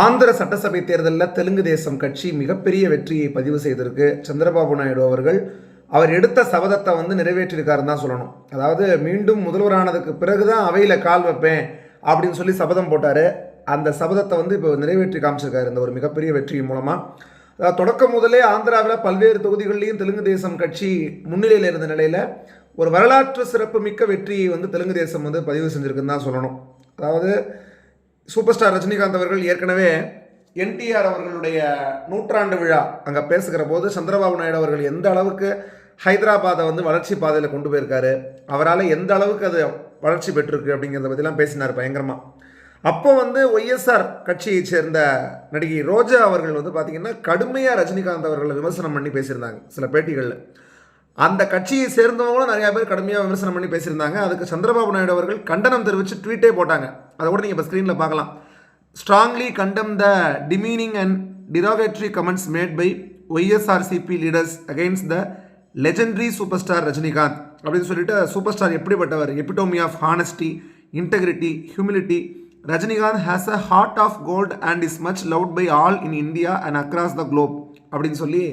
ஆந்திர சட்டசபை தேர்தலில் தெலுங்கு தேசம் கட்சி மிகப்பெரிய வெற்றியை பதிவு செய்திருக்கு. சந்திரபாபு நாயுடு அவர்கள் அவர் எடுத்த சபதத்தை வந்து நிறைவேற்றியிருக்காருன்னு தான் சொல்லணும். அதாவது மீண்டும் முதல்வரானதுக்கு பிறகு தான் அவையில் கால் வைப்பேன் அப்படின்னு சொல்லி சபதம் போட்டார். அந்த சபதத்தை வந்து இப்போ நிறைவேற்றி காமிச்சிருக்காரு இந்த ஒரு மிகப்பெரிய வெற்றியின் மூலமாக அதாவது தொடக்கம் முதலே ஆந்திராவில் பல்வேறு தொகுதிகள்லையும் தெலுங்கு தேசம் கட்சி முன்னிலையில் இருந்த நிலையில் ஒரு வரலாற்று சிறப்பு மிக்க வெற்றியை வந்து தெலுங்கு தேசம் வந்து பதிவு செஞ்சுருக்குன்னு தான் சொல்லணும். அதாவது சூப்பர் ஸ்டார் ரஜினிகாந்த் அவர்கள் ஏற்கனவே என்டிஆர் அவர்களுடைய நூற்றாண்டு விழா அங்கே பேசுகிற போது சந்திரபாபு நாயுடு அவர்கள் எந்த அளவுக்கு ஹைதராபாத்தை வந்து வளர்ச்சி பாதையில் கொண்டு போயிருக்காரு அவரால் எந்த அளவுக்கு அது வளர்ச்சி பெற்றிருக்கு அப்படிங்கிறத பற்றிலாம் பேசினார் பயங்கரமாக அப்போ வந்து ஒய்எஸ்ஆர் கட்சியை சேர்ந்த நடிகை ரோஜா அவர்கள் வந்து பார்த்திங்கன்னா கடுமையாக ரஜினிகாந்த் அவர்களை விமர்சனம் பண்ணி பேசியிருந்தாங்க சில பேட்டிகளில். அந்த கட்சியை சேர்ந்தவங்களும் நிறையா பேர் கடுமையாக விமர்சனம் பண்ணி பேசியிருந்தாங்க. அதுக்கு சந்திரபாபு நாயுடு அவர்கள் கண்டனம் தெரிவித்து ட்வீட்டே போட்டாங்க. அதை கூட நீங்கள் இப்போ ஸ்க்ரீனில் பார்க்கலாம். Strongly condemn the demeaning and derogatory comments made by YSRCP leaders against the legendary super star Rajinikanth அப்படின்னு சொல்லிட்டு சூப்பர் ஸ்டார் எப்படிப்பட்டவர்? Epitome of honesty integrity humility Rajinikanth has a heart of gold and is much loved by all in India and across the globe அப்படின்னு சொல்லி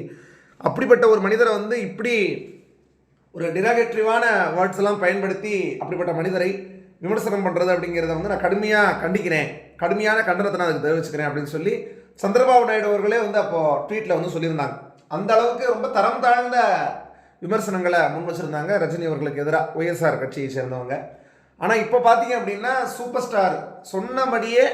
அப்படிப்பட்ட ஒரு மனிதரை வந்து இப்படி ஒரு டிராகேட்ரிவான வேர்ட்ஸ் எல்லாம் பயன்படுத்தி அப்படிப்பட்ட மனிதரை விமர்சனம் பண்ணுறது அப்படிங்கிறத வந்து நான் கடுமையாக கண்டிக்கிறேன். கடுமையான கண்டனத்தை நான் அதுக்கு தெரிவிச்சுக்கிறேன் அப்படின்னு சொல்லி சந்திரபாபு நாயுடு அவர்களே வந்து அப்போது ட்வீட்டில் வந்து சொல்லியிருந்தாங்க. அந்த அளவுக்கு ரொம்ப தரம் தாழ்ந்த விமர்சனங்களை முன் வச்சுருந்தாங்க ரஜினி அவர்களுக்கு எதிராக ஒய்எஸ்ஆர் கட்சியை சேர்ந்தவங்க. ஆனால் இப்போ பார்த்தீங்க அப்படின்னா சூப்பர் ஸ்டார் சொன்னபடியே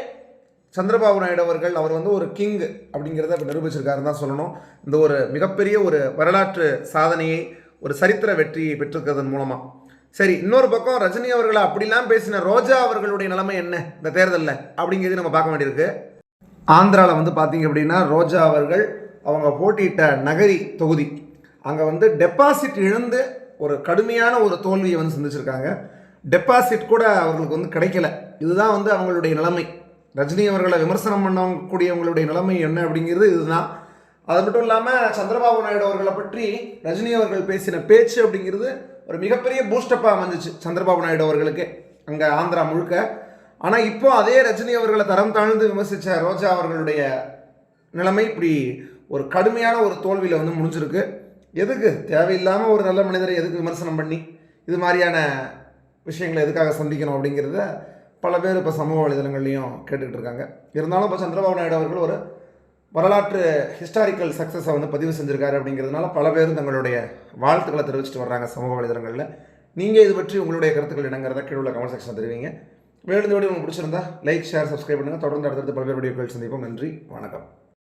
சந்திரபாபு நாயுடு அவர்கள் அவர் வந்து ஒரு கிங் அப்படிங்கிறத இப்போ நிரூபிச்சிருக்காருன்னு தான் சொல்லணும். இந்த ஒரு மிகப்பெரிய ஒரு வரலாற்று சாதனையை ஒரு சரித்திர வெற்றியை பெற்றிருக்கிறதன் மூலமாக சரி இன்னொரு பக்கம் ரஜினி அவர்களை அப்படிலாம் பேசின ரோஜா அவர்களுடைய நிலைமை என்ன? இந்த தேர்தலில் அப்படிங்கிறது நம்ம பார்க்க வேண்டியிருக்கு. ஆந்திராவில் வந்து பார்த்தீங்க அப்படின்னா ரோஜா அவர்கள் அவங்க போட்டியிட்ட நகரி தொகுதி. அங்கே வந்து டெபாசிட் இழந்து ஒரு கடுமையான ஒரு தோல்வியை வந்து சந்திச்சிருக்காங்க. டெபாசிட் கூட அவர்களுக்கு வந்து கிடைக்கல. இதுதான் வந்து அவங்களுடைய நிலைமை. ரஜினி அவர்களை விமர்சனம் பண்ணக்கூடியவங்களுடைய நிலைமை என்ன அப்படிங்கிறது இதுதான். அது மட்டும் இல்லாமல் சந்திரபாபு நாயுடு அவர்களை பற்றி ரஜினி அவர்கள் பேசின பேச்சு அப்படிங்கிறது ஒரு மிகப்பெரிய பூஸ்டப்பாக அமைஞ்சிச்சு சந்திரபாபு நாயுடு அவர்களுக்கு அங்கே ஆந்திரா முழுக்க. ஆனால் இப்போ அதே ரஜினி அவர்களை தரம் தாழ்ந்து விமர்சித்த ரோஜா அவர்களுடைய நிலைமை இப்படி ஒரு கடுமையான ஒரு தோல்வியில் வந்து முடிஞ்சிருக்கு. எதுக்கு? தேவையில்லாமல் ஒரு நல்ல மனிதரை எதுக்கு விமர்சனம் பண்ணி இது மாதிரியான விஷயங்களை எதுக்காக சந்திக்கணும் அப்படிங்கிறத பல பேர் இப்போ சமூக வலைதளங்கள்லையும் கேட்டுக்கிட்டு இருக்காங்க. இருந்தாலும் இப்போ சந்திரபாபு நாயுடு அவர்கள் ஒரு வரலாற்று ஹிஸ்டாரிக்கல் சக்ஸஸை வந்து பதிவு செஞ்சுருக்காரு அப்படிங்கிறதுனால பல பேரும் தங்களுடைய வாழ்த்துக்களை தெரிவிச்சிட்டு வர்றாங்க சமூக வலைதளங்களில். நீங்கள் இது பற்றி உங்களுடைய கருத்துக்கள் என்னங்கிறத கீழே உள்ள கமெண்ட் செக்ஷன் தெரிவிங்க. மேலும் வீடியோ உங்களுக்கு பிடிச்சிருந்தா லைக் ஷேர் சப்ஸ்கிரைப் பண்ணுங்கள் தொடர்ந்து அடுத்தடுத்து பல்வேறு வீடியோக்கள் சந்திப்போம். நன்றி. வணக்கம்.